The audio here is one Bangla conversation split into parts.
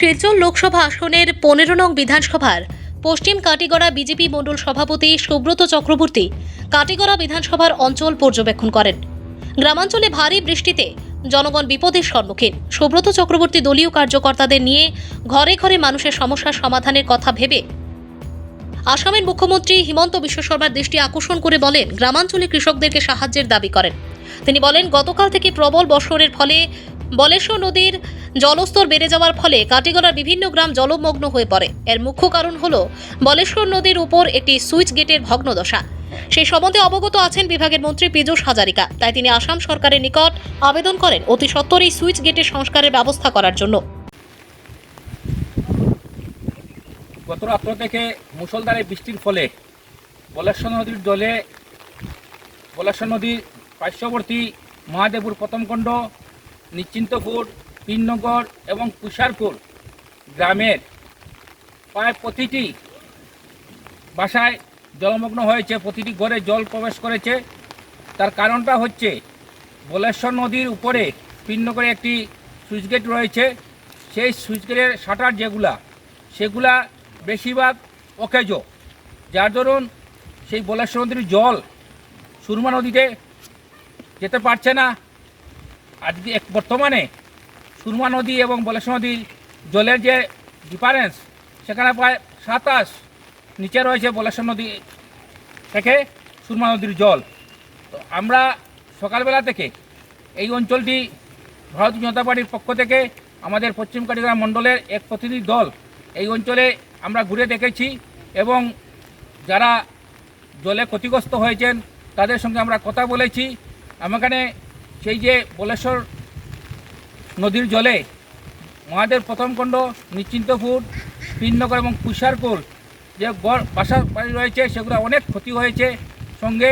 শিলচর লোকসভা আসনের পনেরো নং বিধানসভার পশ্চিম কাটিগড়া বিজেপি মণ্ডল সভাপতি সুব্রত চক্রবর্তী কাটিগড়া বিধানসভার অঞ্চল পর্যবেক্ষণ করেন। গ্রামাঞ্চলে ভারী বৃষ্টিতে জনগণ বিপদের সম্মুখীন। সুব্রত চক্রবর্তী দলীয় কার্যকর্তাদের নিয়ে ঘরে ঘরে মানুষের সমস্যার সমাধানের কথা ভেবে আসামের মুখ্যমন্ত্রী হিমন্ত বিশ্ব শর্মার দৃষ্টি আকর্ষণ করে বলেন, গ্রামাঞ্চলে কৃষকদেরকে সাহায্যের দাবি করেন। তিনি বলেন, গতকাল থেকে প্রবল বর্ষণের ফলে বলেশ্বর নদীর জলস্তর বেড়ে যাওয়ার ফলে কাটিগড়ার বিভিন্ন গ্রাম জলমগ্ন হয়ে পড়ে। এর মুখ্য কারণ হল বলেশ্বর নদীর উপর একটি সুইচ গেটের ভগ্নদশা। সেই সম্বন্ধে অবগত আছেন বিভাগের মন্ত্রী পীযূষ হাজারিকা। তাই তিনি আসাম সরকারের নিকট আবেদন করেন অতি সত্বর এই সুইচ গেটের সংস্কারের ব্যবস্থা করার জন্য। গত রাত্র থেকে মুষলধারে বৃষ্টির ফলে বলেশ্বর নদীর জলে বলেশ্বর নদীর পার্শ্ববর্তী মহাদেবপুর প্রথমখণ্ড নিশ্চিন্তপুর, তিননগর এবং তুষারপুর গ্রামের প্রায় প্রতিটি বাসায় জলমগ্ন হয়েছে, প্রতিটি ঘরে জল প্রবেশ করেছে। তার কারণটা হচ্ছে বলেশ্বর নদীর উপরে তিননগরে একটি সুইচগেট রয়েছে। সেই সুইচগেটের শাটার যেগুলা, সেগুলা বেশিরভাগ অকেজো। যার দরুন সেই বলেশ্বর নদীর জল সুরমা নদীতে যেতে পারছে না। আজকে বর্তমানে সুরমা নদী এবং বলেশ্বর নদীর জলের যে ডিফারেন্স সেখানে প্রায় সাতাশ নিচে রয়েছে বলেশ্বর নদী থেকে সুরমা নদীর জল। তো আমরা সকালবেলা থেকে এই অঞ্চলটি ভারতীয় জনতা পার্টির পক্ষ থেকে আমাদের পশ্চিম কাটিগড়া মণ্ডলের এক প্রতিনিধি দল এই অঞ্চলে আমরা ঘুরে দেখেছি এবং যারা জলে ক্ষতিগ্রস্ত হয়েছেন, তাদের সঙ্গে আমরা কথা বলেছি। আমাখানে সেই যে বলেশ্বর নদীর জলে মহাদেব প্রথমখণ্ড নিশ্চিন্তপুর তিননগর এবং কুষারপুর যে গড় বাসা বাড়ি রয়েছে, সেগুলো অনেক ক্ষতি হয়েছে। সঙ্গে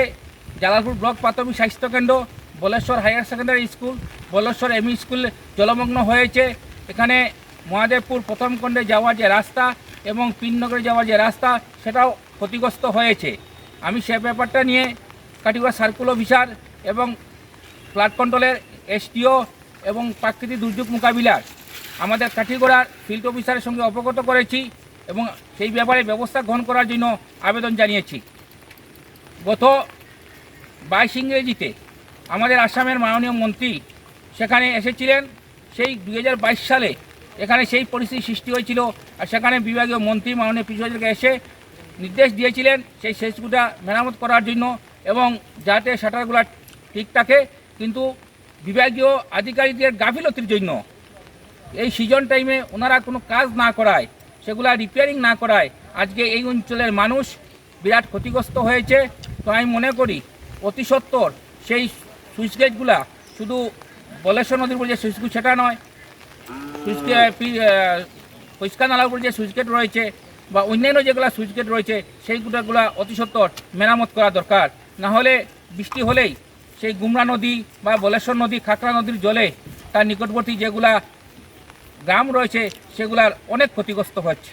জালালপুর ব্লক প্রাথমিক স্বাস্থ্যকেন্দ্র, Baleshwar higher secondary school, Baleshwar ME school জলমগ্ন হয়েছে। এখানে মহাদেবপুর প্রথম খণ্ডে যাওয়ার যে রাস্তা এবং পিননগরে যাওয়ার যে রাস্তা, সেটাও ক্ষতিগ্রস্ত হয়েছে। আমি সে ব্যাপারটা নিয়ে কাটিগড়া সার্কুল অফিসার এবং ফ্লাড কন্ট্রোলের এসটিও এবং প্রাকৃতিক দুর্যোগ মোকাবিলার আমাদের কাঠিগড়ার ফিল্ড অফিসারের সঙ্গে অবগত করেছি এবং সেই ব্যাপারে ব্যবস্থা গ্রহণ করার জন্য আবেদন জানিয়েছি। গত বাইশ ইংরেজিতে আমাদের আসামের মাননীয় মন্ত্রী সেখানে এসেছিলেন। সেই দু হাজার বাইশ সালে এখানে সেই পরিস্থিতি সৃষ্টি হয়েছিল আর সেখানে বিভাগীয় মন্ত্রী মাননীয় পিছুয়াদেরকে এসে নির্দেশ দিয়েছিলেন সেই সেচগুলা মেরামত করার জন্য এবং যাতে শাটারগুলো ঠিক থাকে কিন্তু বিভাগীয় আধিকারিকদের গাফিলতির জন্য এই সিজন টাইমে ওনারা কোনো কাজ না করায়, সেগুলা রিপেয়ারিং না করায়, আজকে এই অঞ্চলের মানুষ বিরাট ক্ষতিগ্রস্ত হয়েছে। তো আমি মনে করি অতি সত্বর সেই সুইচ গেটগুলা শুধু বলেশ্বর নদীর উপর যে সুইচ গেট, সেটা নয়, সুইচ পরিষ্কার নালার উপর যে সুইচ গেট রয়েছে বা অন্যান্য যেগুলো সুইচ গেট রয়েছে সেইগুলোগুলো অতি সত্বর মেরামত করা দরকার। না হলে বৃষ্টি হলেই সেই গুমরা নদী বা বলেশ্বর নদী খাকরা নদীর জলে তার নিকটবর্তী যেগুলা গ্রাম রয়েছে, সেগুলার অনেক ক্ষতিগ্রস্ত হচ্ছে।